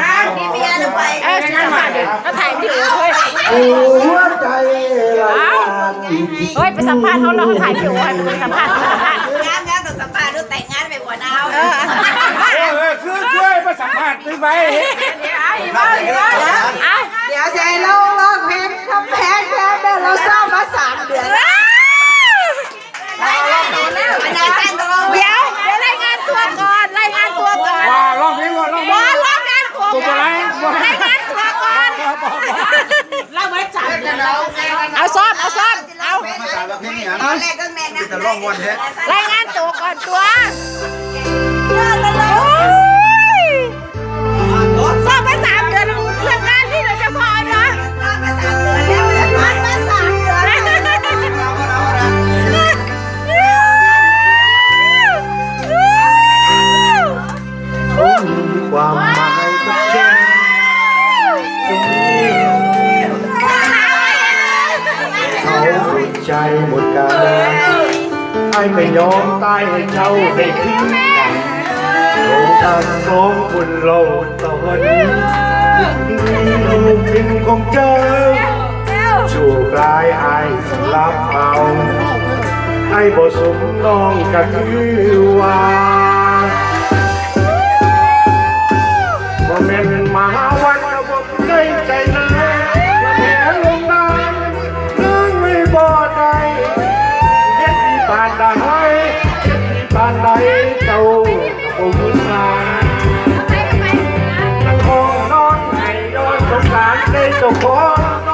รักพี่เบียร์ไปสันมาเดี๋ยเราถ่ายวิดีฮ้ยเฮ้ยไปสัมภาษณ์เขาเราถ่ายวิดีอไปสัมภาษณ์สัมภาษณ์งานงานต้องสัมภาษณ์ด้วยแต่งงานไปหัวดาวเออคือช่วยไปสัมภาษณ์ด้วยไปเดี๋ยวไอ้เดี๋ยวเดี๋ยวใจเราเราแพ้ทำแพ้แพ้เราเศร้ามาสามเดือน ราก่อนตัวก่อนเราไม่จับเอาซ้อมเอาซ้อมเอามาสารเพลงอย่างตอนแรกก็แม่นะจะร้องวันแท้รายงานตัวก่อนตัว หมดกายไอ้ไม่ยอมตายให้เจ้าได้ทิ้งกันโรงทานของคุณโลดตอนนี้ลูกเป็นของเจ้าชูกลายไอ้สลับเอาไอ้บ่สมน้องก็คือว่าบ่แม่นมน บ้านใดเจ้าก็บ่รู้มาทั้งคงนอนให้ย้อนสงสารได้เจ้าของ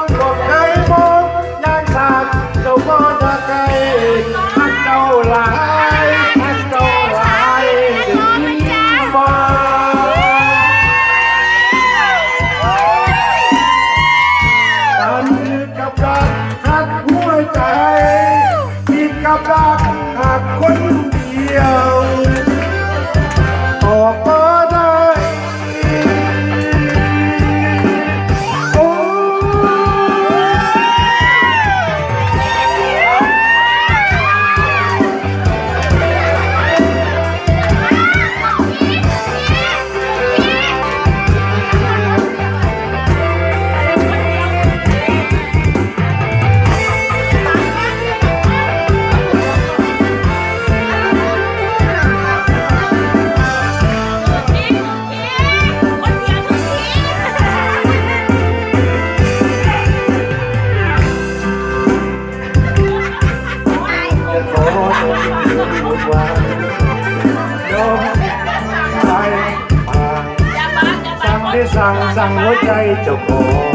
สั่งสั่งหัวใจเจ้าของ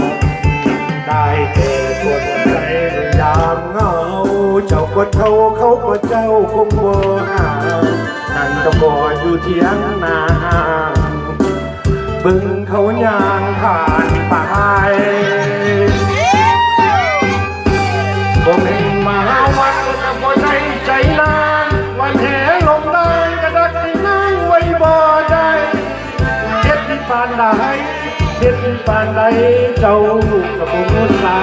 ได้แต่กดใจยามเหงา เจ้าก็เขาเขาก็เจ้าคงบ่หานั่นก็บ่อยู่เทียงนาบึงเขาย่างผ่านไปานใดเด็ดปานใดเจ้าลูกกับ่รู้สา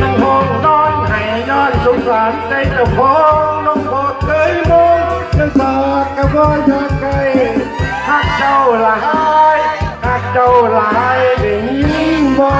นั่งห้องนอนให้ย้อนสงสารใจเจ้าของน้องบ่เคยมองจะสากกับว่าอยากไกลหักเจ้าหลายหักเจ้าหลายเป็นยิ่งบ่